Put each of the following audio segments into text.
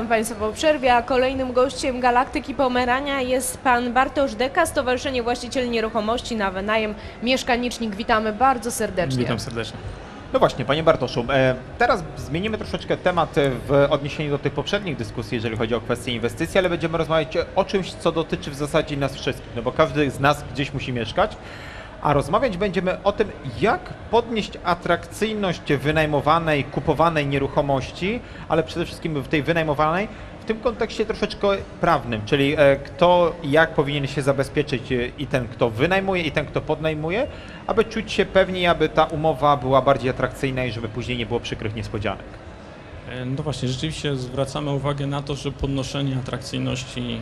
Witamy Państwa po przerwie, a kolejnym gościem Galaktyki Pomerania jest Pan Bartosz Deka, Stowarzyszenie Właścicieli Nieruchomości na Wynajem Mieszkanicznik. Witamy bardzo serdecznie. Witam serdecznie. No właśnie, panie Bartoszu, e, teraz zmienimy troszeczkę temat w odniesieniu do tych poprzednich dyskusji, jeżeli chodzi o kwestie inwestycji, ale będziemy rozmawiać o czymś, co dotyczy w zasadzie nas wszystkich, no bo każdy z nas gdzieś musi mieszkać, a rozmawiać będziemy o tym, jak podnieść atrakcyjność wynajmowanej, kupowanej nieruchomości, ale przede wszystkim w tej wynajmowanej, w tym kontekście troszeczkę prawnym, czyli e, kto jak powinien się zabezpieczyć e, i ten, kto wynajmuje, i ten, kto podnajmuje, aby czuć się pewniej, aby ta umowa była bardziej atrakcyjna i żeby później nie było przykrych niespodzianek. E, No właśnie, rzeczywiście zwracamy uwagę na to, że podnoszenie atrakcyjności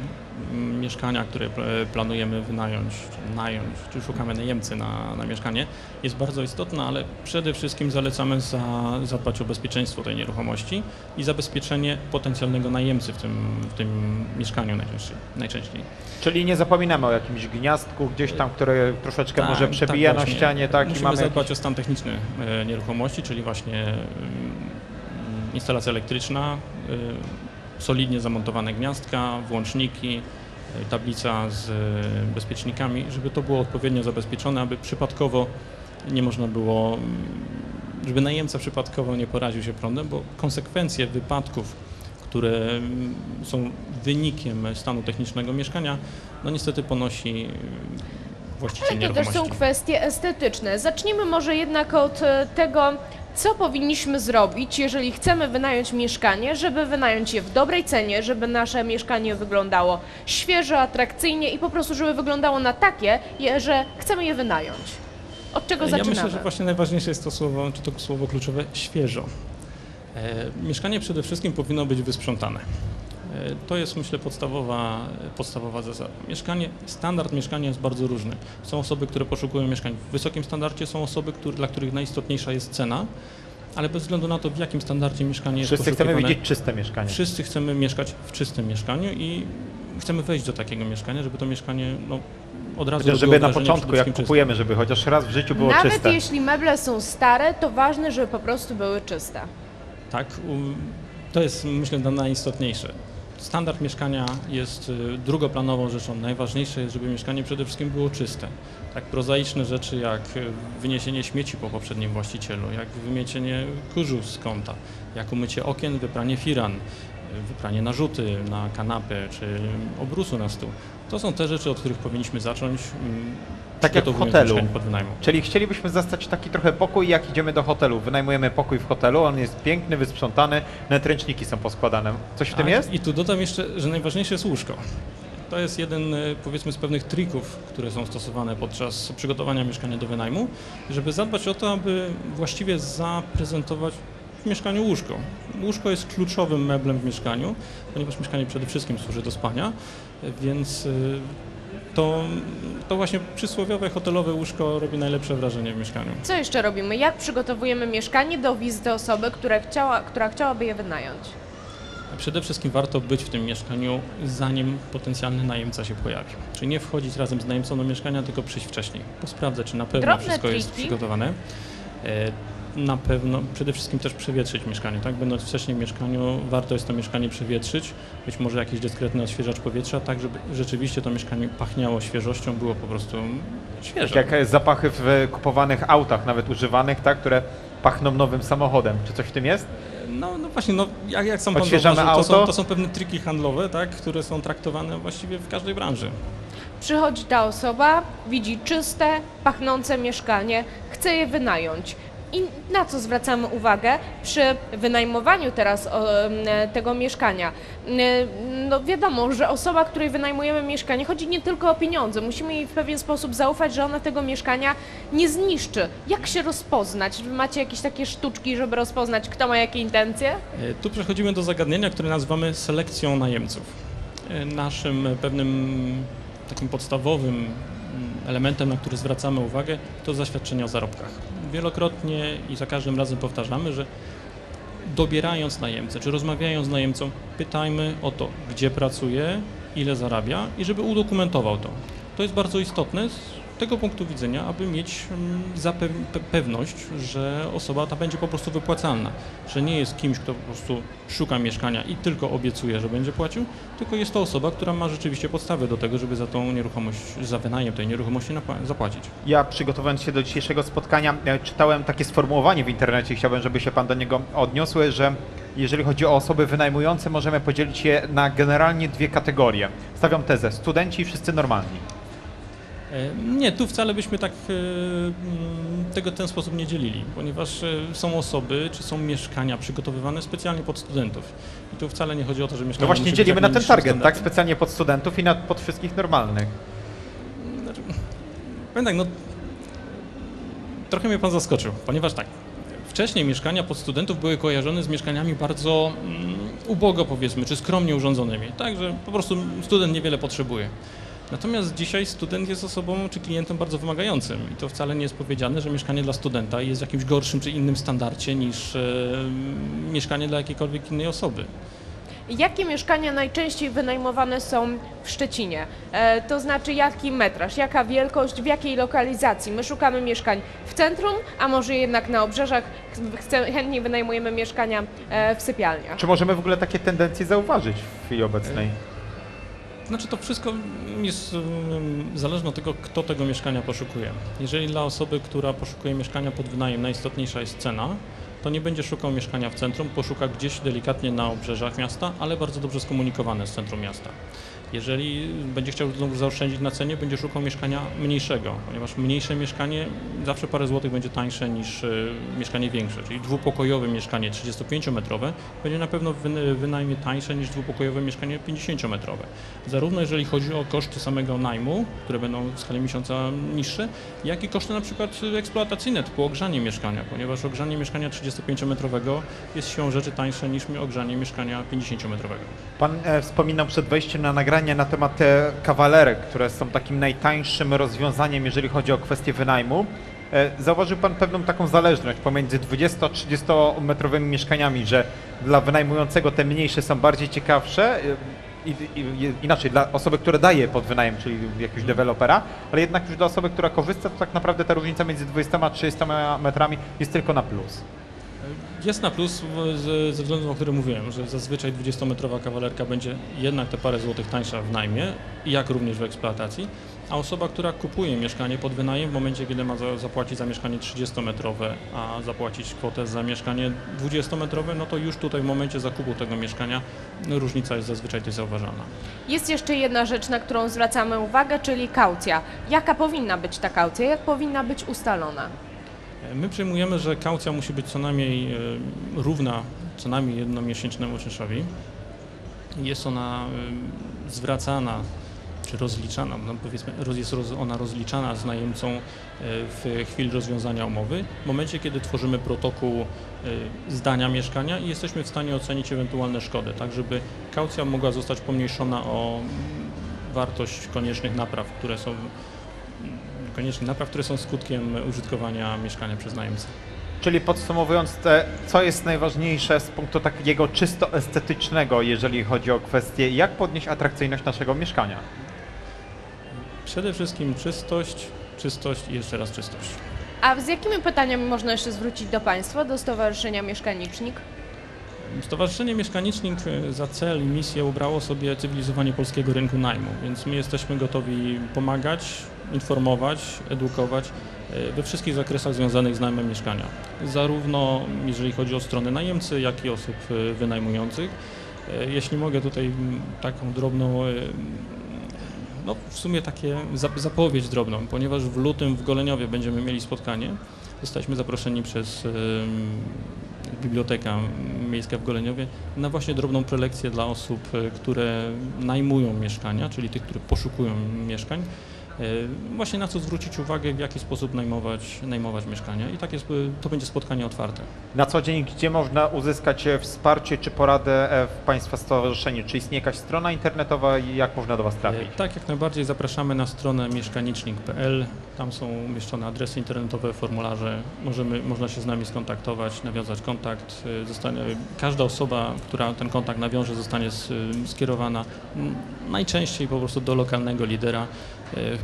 mm, mieszkania, które pl- planujemy wynająć, czy nająć, czy szukamy najemcy na, na mieszkanie, jest bardzo istotne, ale przede wszystkim zalecamy za, zadbać o bezpieczeństwo tej nieruchomości i zabezpieczenie potencjalnego najemcy w tym, w tym mieszkaniu najczęściej. najczęściej. Czyli nie zapominamy o jakimś gniazdku gdzieś tam, które troszeczkę Tak, może przebija tak na ścianie, tak? Musimy I mamy zadbać jakiś... o stan techniczny e, nieruchomości, czyli właśnie mm, instalacja elektryczna, y, solidnie zamontowane gniazdka, włączniki, y, tablica z y, bezpiecznikami, żeby to było odpowiednio zabezpieczone, aby przypadkowo nie można było, mm, żeby najemca przypadkowo nie poraził się prądem, bo konsekwencje wypadków, które mm, są wynikiem stanu technicznego mieszkania, no niestety ponosi właściciel Ale to też są kwestie estetyczne. Zacznijmy może jednak od tego, co powinniśmy zrobić, jeżeli chcemy wynająć mieszkanie, żeby wynająć je w dobrej cenie, żeby nasze mieszkanie wyglądało świeżo, atrakcyjnie i po prostu, żeby wyglądało na takie, że chcemy je wynająć. Od czego Ja zaczynamy? myślę, że właśnie najważniejsze jest to słowo, czy to słowo kluczowe, świeżo. E, mieszkanie przede wszystkim powinno być wysprzątane. E, to jest, myślę, podstawowa, podstawowa zasada. Mieszkanie, standard mieszkania jest bardzo różny. Są osoby, które poszukują mieszkań w wysokim standardzie, są osoby, które, dla których najistotniejsza jest cena, ale bez względu na to, w jakim standardzie mieszkanie jest Wszyscy chcemy widzieć czyste mieszkanie. Wszyscy chcemy mieszkać w czystym mieszkaniu i chcemy wejść do takiego mieszkania, żeby to mieszkanie no, od razu Chociaż żeby na początku, jak czyste. kupujemy, żeby chociaż raz w życiu było Nawet czyste. jeśli meble są stare, to ważne, żeby po prostu były czyste. Tak, to jest myślę na- najistotniejsze. Standard mieszkania jest y, drugoplanową rzeczą. Najważniejsze jest, żeby mieszkanie przede wszystkim było czyste. Tak prozaiczne rzeczy jak y, wyniesienie śmieci po poprzednim właścicielu, jak wymiecienie kurzu z kąta, jak umycie okien, wypranie firan, y, wypranie narzuty na kanapę czy obrusu na stół. To są te rzeczy, od których powinniśmy zacząć. mm, Tak jak w hotelu. Czyli chcielibyśmy zastać taki trochę pokój, jak idziemy do hotelu. Wynajmujemy pokój w hotelu, on jest piękny, wysprzątany, nawet ręczniki są poskładane. Coś w tym A, jest? I tu dodam jeszcze, że najważniejsze jest łóżko. To jest jeden, e, powiedzmy, z pewnych trików, które są stosowane podczas przygotowania mieszkania do wynajmu, żeby zadbać o to, aby właściwie zaprezentować w mieszkaniu łóżko. Łóżko jest kluczowym meblem w mieszkaniu, ponieważ mieszkanie przede wszystkim służy do spania, więc e, to, to właśnie przysłowiowe hotelowe łóżko robi najlepsze wrażenie w mieszkaniu. Co jeszcze robimy? Jak przygotowujemy mieszkanie do wizyty osoby, która, chciała, która chciałaby je wynająć? Przede wszystkim warto być w tym mieszkaniu, zanim potencjalny najemca się pojawi. Czyli nie wchodzić razem z najemcą do mieszkania, tylko przyjść wcześniej. Posprawdzać, czy na pewno Drobne wszystko jest triki. przygotowane. Na pewno, przede wszystkim też przewietrzyć mieszkanie, tak? Będąc wcześniej w mieszkaniu, warto jest to mieszkanie przewietrzyć, być może jakiś dyskretny odświeżacz powietrza, tak żeby rzeczywiście to mieszkanie pachniało świeżością, było po prostu świeże. Tak jak zapachy w kupowanych autach, nawet używanych, tak, które pachną nowym samochodem. Czy coś w tym jest? No, no właśnie, no, jak, jak sam pan zauważył, to auto? są, to są pewne triki handlowe, tak? które są traktowane właściwie w każdej branży. Przychodzi ta osoba, widzi czyste, pachnące mieszkanie, chce je wynająć. I na co zwracamy uwagę przy wynajmowaniu teraz tego mieszkania? No wiadomo, że osoba, której wynajmujemy mieszkanie, chodzi nie tylko o pieniądze. Musimy jej w pewien sposób zaufać, że ona tego mieszkania nie zniszczy. Jak się rozpoznać? Wy Macie jakieś takie sztuczki, żeby rozpoznać, kto ma jakie intencje? E, Tu przechodzimy do zagadnienia, które nazywamy selekcją najemców. E, Naszym pewnym takim podstawowym elementem, na który zwracamy uwagę, to zaświadczenie o zarobkach. Wielokrotnie i za każdym razem powtarzamy, że dobierając najemcę, czy rozmawiając z najemcą, pytajmy o to, gdzie pracuje, ile zarabia i żeby udokumentował to. To jest bardzo istotne tego punktu widzenia, aby mieć mm, pewność, że osoba ta będzie po prostu wypłacalna, że nie jest kimś, kto po prostu szuka mieszkania i tylko obiecuje, że będzie płacił, tylko jest to osoba, która ma rzeczywiście podstawy do tego, żeby za tą nieruchomość, za wynajem tej nieruchomości zapłacić. Ja przygotowując się do dzisiejszego spotkania e, czytałem takie sformułowanie w internecie chciałbym, żeby się Pan do niego odniósł, że jeżeli chodzi o osoby wynajmujące, możemy podzielić je na generalnie dwie kategorie. Stawiam tezę, studenci i wszyscy normalni. E, Nie, tu wcale byśmy tak e, mm, tego w ten sposób nie dzielili, ponieważ e, są osoby czy są mieszkania przygotowywane specjalnie pod studentów. I tu wcale nie chodzi o to, że mieszkanie No właśnie dzielimy na ten target, tak? standardem. Specjalnie pod studentów i na, pod wszystkich normalnych. Znaczy, powiem tak, no trochę mnie pan zaskoczył, ponieważ tak, wcześniej mieszkania pod studentów były kojarzone z mieszkaniami bardzo mm, ubogo powiedzmy, czy skromnie urządzonymi, tak, że po prostu student niewiele potrzebuje. Natomiast dzisiaj student jest osobą czy klientem bardzo wymagającym i to wcale nie jest powiedziane, że mieszkanie dla studenta jest w jakimś gorszym czy innym standardzie niż e, mieszkanie dla jakiejkolwiek innej osoby. Jakie mieszkania najczęściej wynajmowane są w Szczecinie? E, to znaczy jaki metraż, jaka wielkość, w jakiej lokalizacji? My szukamy mieszkań w centrum, a może jednak na obrzeżach. Chce, chętnie wynajmujemy mieszkania e, w sypialniach. Czy możemy w ogóle takie tendencje zauważyć w chwili obecnej? Znaczy to wszystko jest zależne od tego, kto tego mieszkania poszukuje. Jeżeli dla osoby, która poszukuje mieszkania pod wynajem, najistotniejsza jest cena, to nie będzie szukał mieszkania w centrum, poszuka gdzieś delikatnie na obrzeżach miasta, ale bardzo dobrze skomunikowane z centrum miasta. Jeżeli będzie chciał znowu zaoszczędzić na cenie, będzie szukał mieszkania mniejszego, ponieważ mniejsze mieszkanie zawsze parę złotych będzie tańsze niż y, mieszkanie większe, czyli dwupokojowe mieszkanie 35-metrowe będzie na pewno wynajmie tańsze niż dwupokojowe mieszkanie 50-metrowe. Zarówno jeżeli chodzi o koszty samego najmu, które będą w skali miesiąca niższe, jak i koszty na przykład eksploatacyjne, typu ogrzanie mieszkania, ponieważ ogrzanie mieszkania 35-metrowego jest siłą rzeczy tańsze niż ogrzanie mieszkania 50-metrowego. Pan e, wspominał przed wejściem na nagranie na temat e, kawalerek, które są takim najtańszym rozwiązaniem, jeżeli chodzi o kwestię wynajmu. E, zauważył Pan pewną taką zależność pomiędzy 20-30 metrowymi mieszkaniami, że dla wynajmującego te mniejsze są bardziej ciekawsze. e, i, i, inaczej, dla osoby, która daje pod wynajem, czyli jakiegoś dewelopera, ale jednak już dla osoby, która korzysta, to tak naprawdę ta różnica między 20 a 30 metrami jest tylko na plus. Jest na plus ze względu, o którym mówiłem, że zazwyczaj 20-metrowa kawalerka będzie jednak te parę złotych tańsza w najmie, jak również w eksploatacji, a osoba, która kupuje mieszkanie pod wynajem w momencie, kiedy ma za, zapłacić za mieszkanie 30-metrowe, a zapłacić kwotę za mieszkanie 20-metrowe, no to już tutaj w momencie zakupu tego mieszkania no, różnica jest zazwyczaj tutaj zauważalna. Jest jeszcze jedna rzecz, na którą zwracamy uwagę, czyli kaucja. Jaka powinna być ta kaucja? Jak powinna być ustalona? My przyjmujemy, że kaucja musi być co najmniej e, równa co najmniej jednomiesięcznemu czynszowi. Jest ona e, zwracana czy rozliczana, no powiedzmy, jest ona rozliczana z najemcą e, w chwili rozwiązania umowy, w momencie, kiedy tworzymy protokół zdania mieszkania i jesteśmy w stanie ocenić ewentualne szkody, tak żeby kaucja mogła zostać pomniejszona o mm, wartość koniecznych napraw, które są koniecznych napraw, które są skutkiem użytkowania mieszkania przez najemcę. Czyli podsumowując, te, co jest najważniejsze z punktu takiego czysto estetycznego, jeżeli chodzi o kwestię, jak podnieść atrakcyjność naszego mieszkania? Przede wszystkim czystość, czystość i jeszcze raz czystość. A z jakimi pytaniami można jeszcze zwrócić do Państwa, do Stowarzyszenia Mieszkanicznik? Stowarzyszenie Mieszkanicznik e, za cel i misję ubrało sobie cywilizowanie polskiego rynku najmu, więc my jesteśmy gotowi pomagać, informować, edukować e, we wszystkich zakresach związanych z najmem mieszkania. Zarówno jeżeli chodzi o stronę najemcy, jak i osób e, wynajmujących. E, Jeśli mogę tutaj taką drobną, no w sumie takie zap- zapowiedź drobną, ponieważ w lutym w Goleniowie będziemy mieli spotkanie. Zostaliśmy zaproszeni przez em, Biblioteka Miejska w Goleniowie na właśnie drobną prelekcję dla osób, które najmują mieszkania, czyli tych, które poszukują mieszkań. E, Właśnie na co zwrócić uwagę, w jaki sposób najmować, najmować mieszkania. I tak jest, e, to będzie spotkanie otwarte. Na co dzień, gdzie można uzyskać e, wsparcie czy poradę w Państwa stowarzyszeniu? Czy istnieje jakaś strona internetowa i jak można do Was trafić? Tak, jak najbardziej zapraszamy na stronę mieszkanicznik.pl. Tam są umieszczone adresy internetowe, formularze. Możemy, można się z nami skontaktować, nawiązać kontakt. Zostanie, każda osoba, która ten kontakt nawiąże, zostanie skierowana najczęściej po prostu do lokalnego lidera,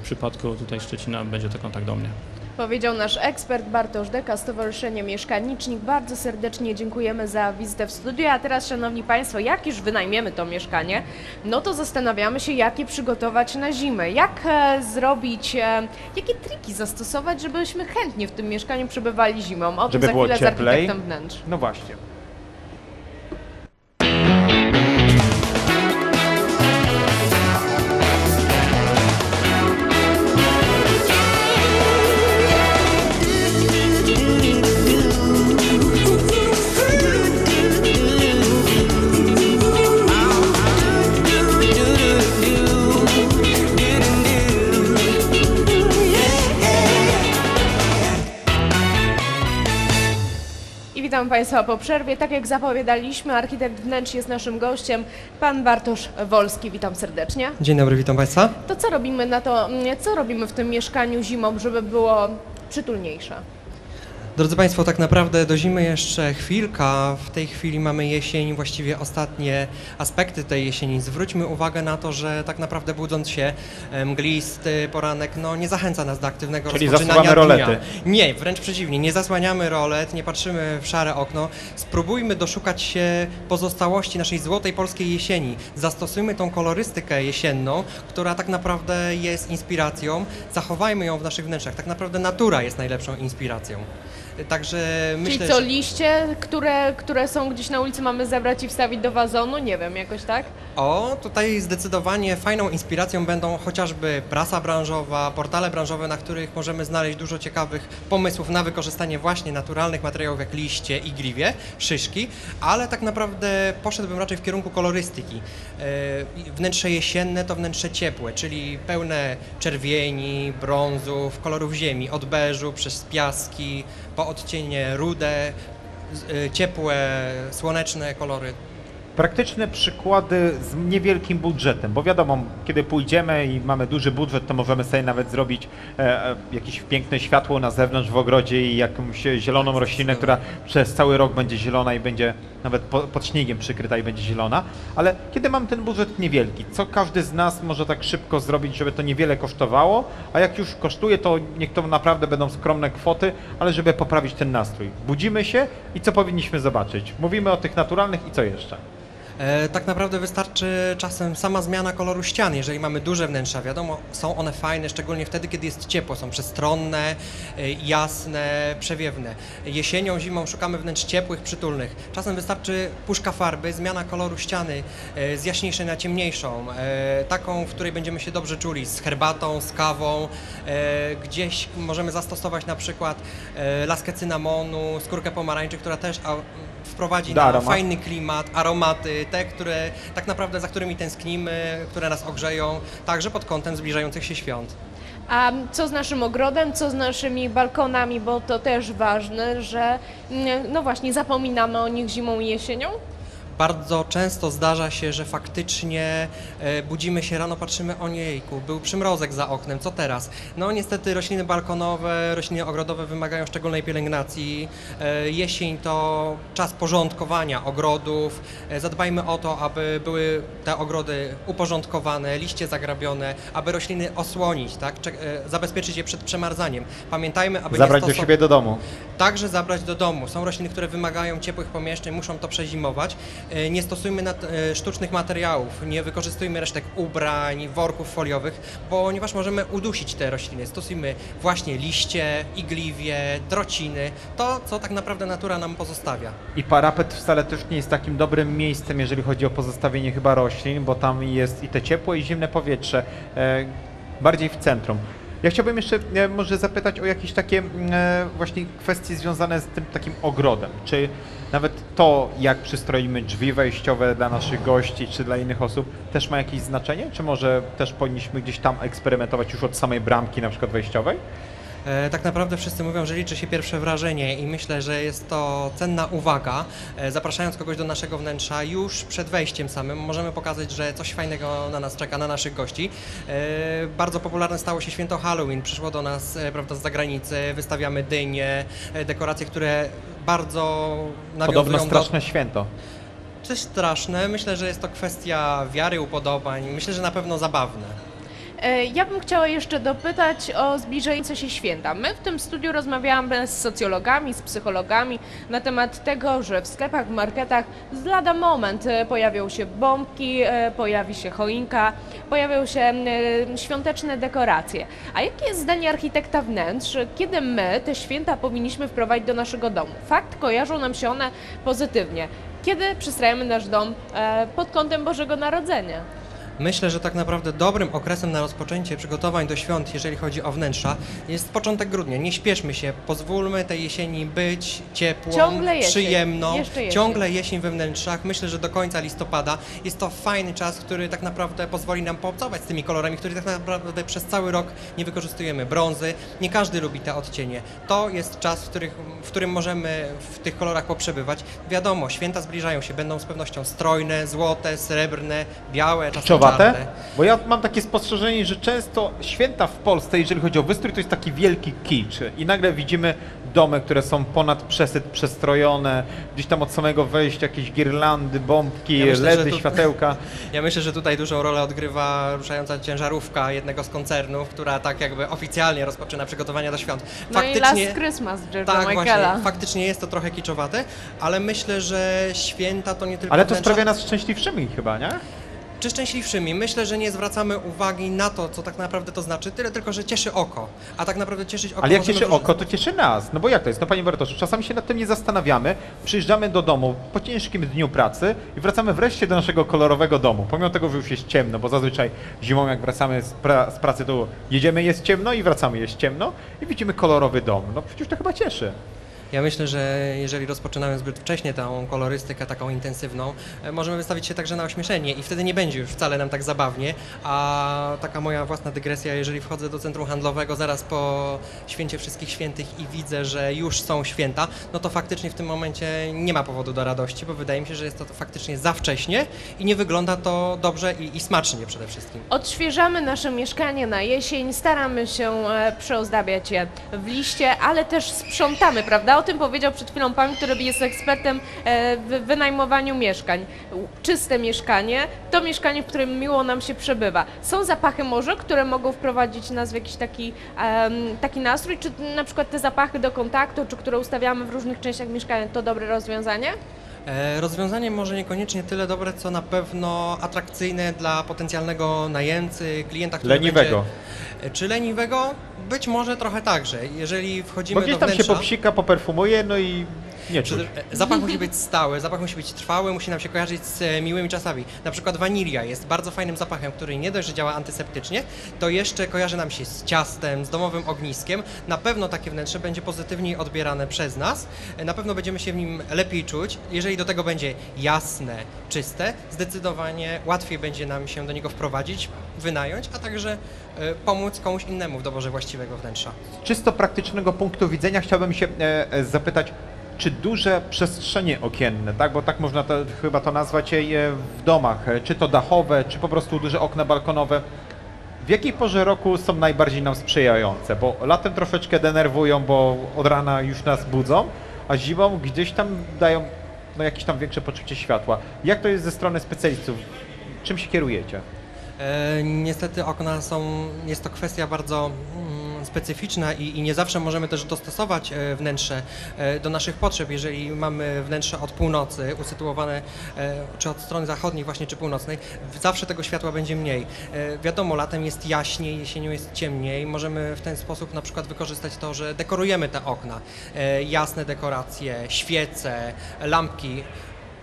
przypadku tutaj Szczecina będzie to kontakt do mnie. Powiedział nasz ekspert Bartosz Deka, Stowarzyszenie Mieszkanicznik. Bardzo serdecznie dziękujemy za wizytę w studiu. A teraz, Szanowni Państwo, jak już wynajmiemy to mieszkanie, no to zastanawiamy się, jak je przygotować na zimę. Jak e, zrobić, e, jakie triki zastosować, żebyśmy chętnie w tym mieszkaniu przebywali zimą. O tym Żeby za było chwilę z cieplej. architektem wnętrz. No właśnie. Witam Państwa po przerwie. Tak jak zapowiadaliśmy, architekt wnętrz jest naszym gościem, pan Bartosz Wolski. Witam serdecznie. Dzień dobry, witam Państwa. To co robimy na to, mm, co robimy w tym mieszkaniu zimą, żeby było przytulniejsze? Drodzy Państwo, tak naprawdę do zimy jeszcze chwilka. W tej chwili mamy jesień, właściwie ostatnie aspekty tej jesieni. Zwróćmy uwagę na to, że tak naprawdę budząc się e, mglisty poranek no, nie zachęca nas do aktywnego Czyli rozpoczynania zasuwamy dnia. rolety. Nie, wręcz przeciwnie, nie zasłaniamy rolet, nie patrzymy w szare okno. Spróbujmy doszukać się pozostałości naszej złotej polskiej jesieni. Zastosujmy tą kolorystykę jesienną, która tak naprawdę jest inspiracją. Zachowajmy ją w naszych wnętrzach. Tak naprawdę natura jest najlepszą inspiracją. Także myślę, Czyli co, że... liście, które, które są gdzieś na ulicy mamy zebrać i wstawić do wazonu? Nie wiem, jakoś tak? O, tutaj zdecydowanie fajną inspiracją będą chociażby prasa branżowa, portale branżowe, na których możemy znaleźć dużo ciekawych pomysłów na wykorzystanie właśnie naturalnych materiałów jak liście, igriwie, szyszki, ale tak naprawdę poszedłbym raczej w kierunku kolorystyki. E, Wnętrze jesienne to wnętrze ciepłe, czyli pełne czerwieni, brązów, kolorów ziemi, od beżu przez piaski, po odcienie rude, e, ciepłe, słoneczne kolory. Praktyczne przykłady z niewielkim budżetem, bo wiadomo, kiedy pójdziemy i mamy duży budżet, to możemy sobie nawet zrobić e, e, jakieś piękne światło na zewnątrz w ogrodzie i jakąś zieloną roślinę, która przez cały rok będzie zielona i będzie nawet po, pod śniegiem przykryta i będzie zielona. Ale kiedy mam ten budżet niewielki, co każdy z nas może tak szybko zrobić, żeby to niewiele kosztowało, a jak już kosztuje, to niech to naprawdę będą skromne kwoty, ale żeby poprawić ten nastrój. Budzimy się i co powinniśmy zobaczyć? Mówimy o tych naturalnych i co jeszcze? E, tak naprawdę wystarczy czasem sama zmiana koloru ścian, jeżeli mamy duże wnętrza. Wiadomo, są one fajne, szczególnie wtedy, kiedy jest ciepło, są przestronne, e, jasne, przewiewne. Jesienią, zimą szukamy wnętrz ciepłych, przytulnych. Czasem wystarczy puszka farby, zmiana koloru ściany e, z jaśniejszej na ciemniejszą, taką, w której będziemy się dobrze czuli, z herbatą, z kawą. Gdzieś możemy zastosować na przykład laskę cynamonu, skórkę pomarańczy, która też wprowadzi Da na aromat. fajny klimat, aromaty, te, które tak naprawdę za którymi tęsknimy, które nas ogrzeją, także pod kątem zbliżających się świąt. A co z naszym ogrodem, co z naszymi balkonami, bo to też ważne, że mm, no właśnie zapominamy o nich zimą i jesienią? Bardzo często zdarza się, że faktycznie e, budzimy się rano, patrzymy, o niejku, był przymrozek za oknem, co teraz? No niestety rośliny balkonowe, rośliny ogrodowe wymagają szczególnej pielęgnacji. E, jesień to czas porządkowania ogrodów. E, zadbajmy o to, aby były te ogrody uporządkowane, liście zagrabione, aby rośliny osłonić, tak? Zabezpieczyć je przed przemarzaniem. Pamiętajmy, aby Zabrać nie do siebie do domu. Także zabrać do domu. Są rośliny, które wymagają ciepłych pomieszczeń, muszą to przezimować. E, Nie stosujmy e, sztucznych materiałów, nie wykorzystujmy resztek ubrań, worków foliowych, ponieważ możemy udusić te rośliny. Stosujmy właśnie liście, igliwie, drociny, to co tak naprawdę natura nam pozostawia. I parapet wcale też nie jest takim dobrym miejscem, jeżeli chodzi o pozostawienie chyba roślin, bo tam jest i te ciepłe i zimne powietrze, e, bardziej w centrum. Ja chciałbym jeszcze e, może zapytać o jakieś takie mm, e, właśnie kwestie związane z tym takim ogrodem. Czy nawet to, jak przystroimy drzwi wejściowe dla naszych gości, czy dla innych osób, też ma jakieś znaczenie? Czy może też powinniśmy gdzieś tam eksperymentować już od samej bramki na przykład wejściowej? E, Tak naprawdę wszyscy mówią, że liczy się pierwsze wrażenie i myślę, że jest to cenna uwaga. E, Zapraszając kogoś do naszego wnętrza już przed wejściem samym możemy pokazać, że coś fajnego na nas czeka, na naszych gości. E, Bardzo popularne stało się święto Halloween, przyszło do nas prawda, z zagranicy, wystawiamy dynie, dekoracje, które bardzo nawiązują Podobno do... straszne święto. Coś straszne, myślę, że jest to kwestia wiary, upodobań, myślę, że na pewno zabawne. E, Ja bym chciała jeszcze dopytać o zbliżające się święta. My w tym studiu rozmawiamy z socjologami, z psychologami na temat tego, że w sklepach, w marketach z lada moment e, pojawią się bombki, e, pojawi się choinka, pojawią się świąteczne dekoracje. A jakie jest zdanie architekta wnętrz, kiedy my te święta powinniśmy wprowadzić do naszego domu? Fakt, kojarzą nam się one pozytywnie. Kiedy przystrajamy nasz dom pod kątem Bożego Narodzenia? Myślę, że tak naprawdę dobrym okresem na rozpoczęcie przygotowań do świąt, jeżeli chodzi o wnętrza, jest początek grudnia. Nie śpieszmy się, pozwólmy tej jesieni być ciepłą, Ciągle jesień. przyjemną, jesień. ciągle jesień we wnętrzach. Myślę, że do końca listopada jest to fajny czas, który tak naprawdę pozwoli nam poobcować z tymi kolorami, które tak naprawdę przez cały rok nie wykorzystujemy. Brązy, nie każdy lubi te odcienie. To jest czas, w, których, w którym możemy w tych kolorach poprzebywać. Wiadomo, święta zbliżają się, będą z pewnością strojne, złote, srebrne, białe, czasem Bo ja mam takie spostrzeżenie, że często święta w Polsce, jeżeli chodzi o wystrój, to jest taki wielki kicz. I nagle widzimy domy, które są ponad przesyt przestrojone, gdzieś tam od samego wejścia jakieś girlandy, bombki, Ja myślę, LEDy, tu- światełka. Ja myślę, że tutaj dużą rolę odgrywa ruszająca ciężarówka jednego z koncernów, która tak jakby oficjalnie rozpoczyna przygotowania do świąt. No i Last Christmas George'a tak, Michaela. właśnie, faktycznie jest to trochę kiczowate, ale myślę, że święta to nie tylko Ale to wnętrza. sprawia nas szczęśliwszymi chyba, nie? Czy szczęśliwszymi? Myślę, że nie zwracamy uwagi na to, co tak naprawdę to znaczy, tyle tylko, że cieszy oko. A tak naprawdę cieszyć oko Ale jak cieszy oko, to cieszy nas. No bo jak to jest? No panie Bartoszu, czasami się nad tym nie zastanawiamy. Przyjeżdżamy do domu po ciężkim dniu pracy i wracamy wreszcie do naszego kolorowego domu. Pomimo tego, że już jest ciemno, bo zazwyczaj zimą jak wracamy z, pra- z pracy, to jedziemy, jest ciemno i wracamy, jest ciemno i widzimy kolorowy dom. No przecież to chyba cieszy. Ja myślę, że jeżeli rozpoczynamy zbyt wcześnie tą kolorystykę taką intensywną, e, możemy wystawić się także na ośmieszenie i wtedy nie będzie już wcale nam tak zabawnie. A taka moja własna dygresja, jeżeli wchodzę do centrum handlowego zaraz po święcie wszystkich świętych i widzę, że już są święta, no to faktycznie w tym momencie nie ma powodu do radości, bo wydaje mi się, że jest to faktycznie za wcześnie i nie wygląda to dobrze i, i smacznie przede wszystkim. Odświeżamy nasze mieszkanie na jesień, staramy się e, przeozdabiać je w liście, ale też sprzątamy, prawda? Tym powiedział przed chwilą pan, który jest ekspertem e, w wynajmowaniu mieszkań. Czyste mieszkanie to mieszkanie, w którym miło nam się przebywa. Są zapachy może, które mogą wprowadzić nas w jakiś taki, taki nastrój, czy na przykład te zapachy do kontaktu, czy które ustawiamy w różnych częściach mieszkania, to dobre rozwiązanie? E, Rozwiązanie może niekoniecznie tyle dobre, co na pewno atrakcyjne dla potencjalnego najemcy, klienta, który Leniwego. Będzie, E, czy leniwego? Być może trochę także. Jeżeli wchodzimy Bo gdzieś do tam się popsika, poperfumuje, no i nie czuć. czy- e, Zapach musi być stały, zapach musi być trwały, musi nam się kojarzyć z e, miłymi czasami. Na przykład wanilia jest bardzo fajnym zapachem, który nie dość, że działa antyseptycznie, to jeszcze kojarzy nam się z ciastem, z domowym ogniskiem. Na pewno takie wnętrze będzie pozytywniej odbierane przez nas. E, Na pewno będziemy się w nim lepiej czuć. Jeżeli do tego będzie jasne, czyste, zdecydowanie łatwiej będzie nam się do niego wprowadzić, wynająć, a także pomóc komuś innemu w doborze właściwego wnętrza. Z czysto praktycznego punktu widzenia chciałbym się zapytać, czy duże przestrzenie okienne, tak, bo tak można to, chyba to nazwać e, w domach, czy to dachowe, czy po prostu duże okna balkonowe, w jakiej porze roku są najbardziej nam sprzyjające? Bo latem troszeczkę denerwują, bo od rana już nas budzą, a zimą gdzieś tam dają no, jakieś tam większe poczucie światła. Jak to jest ze strony specjalistów? Czym się kierujecie? E, niestety okna są, jest to kwestia bardzo mm, specyficzna i, i nie zawsze możemy też dostosować e, wnętrze e, do naszych potrzeb. Jeżeli mamy wnętrze od północy, usytuowane e, czy od strony zachodniej właśnie, czy północnej, zawsze tego światła będzie mniej. Wiadomo, latem jest jaśniej, jesienią jest ciemniej. Możemy w ten sposób na przykład wykorzystać to, że dekorujemy te okna. Jasne dekoracje, świece, lampki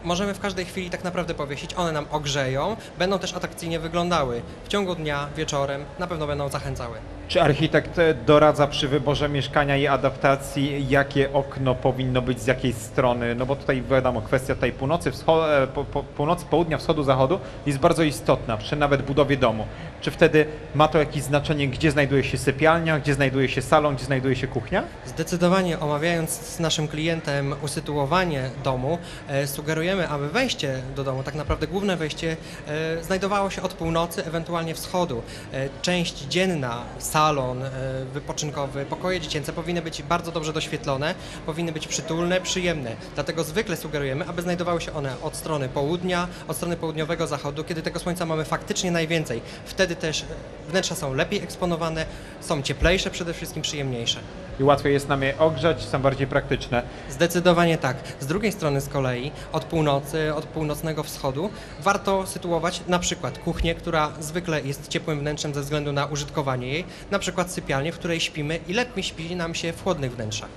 możemy w każdej chwili tak naprawdę powiesić, one nam ogrzeją, będą też atrakcyjnie wyglądały. W ciągu dnia, wieczorem na pewno będą zachęcały. Czy architekt doradza przy wyborze mieszkania i adaptacji, jakie okno powinno być z jakiej strony? No bo tutaj wiadomo, kwestia tej północy, wscho- e, po, po, północy, południa, wschodu, zachodu jest bardzo istotna przy nawet budowie domu. Czy wtedy ma to jakieś znaczenie, gdzie znajduje się sypialnia, gdzie znajduje się salon, gdzie znajduje się kuchnia? Zdecydowanie omawiając z naszym klientem usytuowanie domu, e, sugerujemy, aby wejście do domu, tak naprawdę główne wejście, e, znajdowało się od północy, ewentualnie wschodu. E, część dzienna, sala, salon e, wypoczynkowy, pokoje dziecięce powinny być bardzo dobrze doświetlone, powinny być przytulne, przyjemne. Dlatego zwykle sugerujemy, aby znajdowały się one od strony południa, od strony południowego zachodu, kiedy tego słońca mamy faktycznie najwięcej. Wtedy też wnętrza są lepiej eksponowane, są cieplejsze, przede wszystkim przyjemniejsze. I łatwiej jest nam je ogrzać, są bardziej praktyczne. Zdecydowanie tak. Z drugiej strony z kolei, od północy, od północnego wschodu, warto sytuować na przykład kuchnię, która zwykle jest ciepłym wnętrzem ze względu na użytkowanie jej, na przykład sypialnię, w której śpimy i lepiej śpi nam się w chłodnych wnętrzach.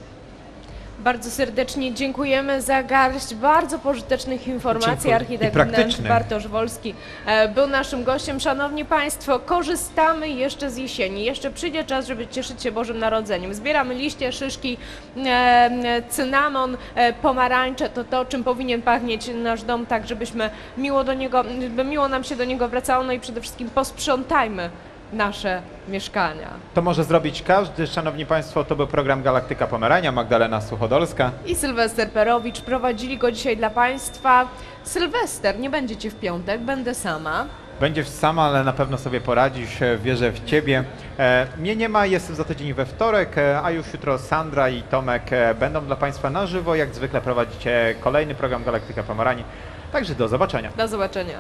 Bardzo serdecznie dziękujemy za garść bardzo pożytecznych informacji. Dziękuję. Architekt wnętrz Bartosz Wolski e, był naszym gościem. Szanowni Państwo, korzystamy jeszcze z jesieni. Jeszcze przyjdzie czas, żeby cieszyć się Bożym Narodzeniem. Zbieramy liście, szyszki, e, cynamon, e, pomarańcze. To to, czym powinien pachnieć nasz dom, tak żebyśmy miło do niego, by miło nam się do niego wracało. No i przede wszystkim posprzątajmy nasze mieszkania. To może zrobić każdy. Szanowni Państwo, to był program Galaktyka Pomerania, Magdalena Suchodolska. i Sylwester Perowicz. Prowadzili go dzisiaj dla Państwa. Sylwester, nie będziecie w piątek, będę sama. Będziesz sama, ale na pewno sobie poradzisz, e, wierzę w Ciebie. E, mnie nie ma, jestem za tydzień we wtorek, e, a już jutro Sandra i Tomek będą dla Państwa na żywo, jak zwykle prowadzicie kolejny program Galaktyka Pomerani. Także do zobaczenia. Do zobaczenia.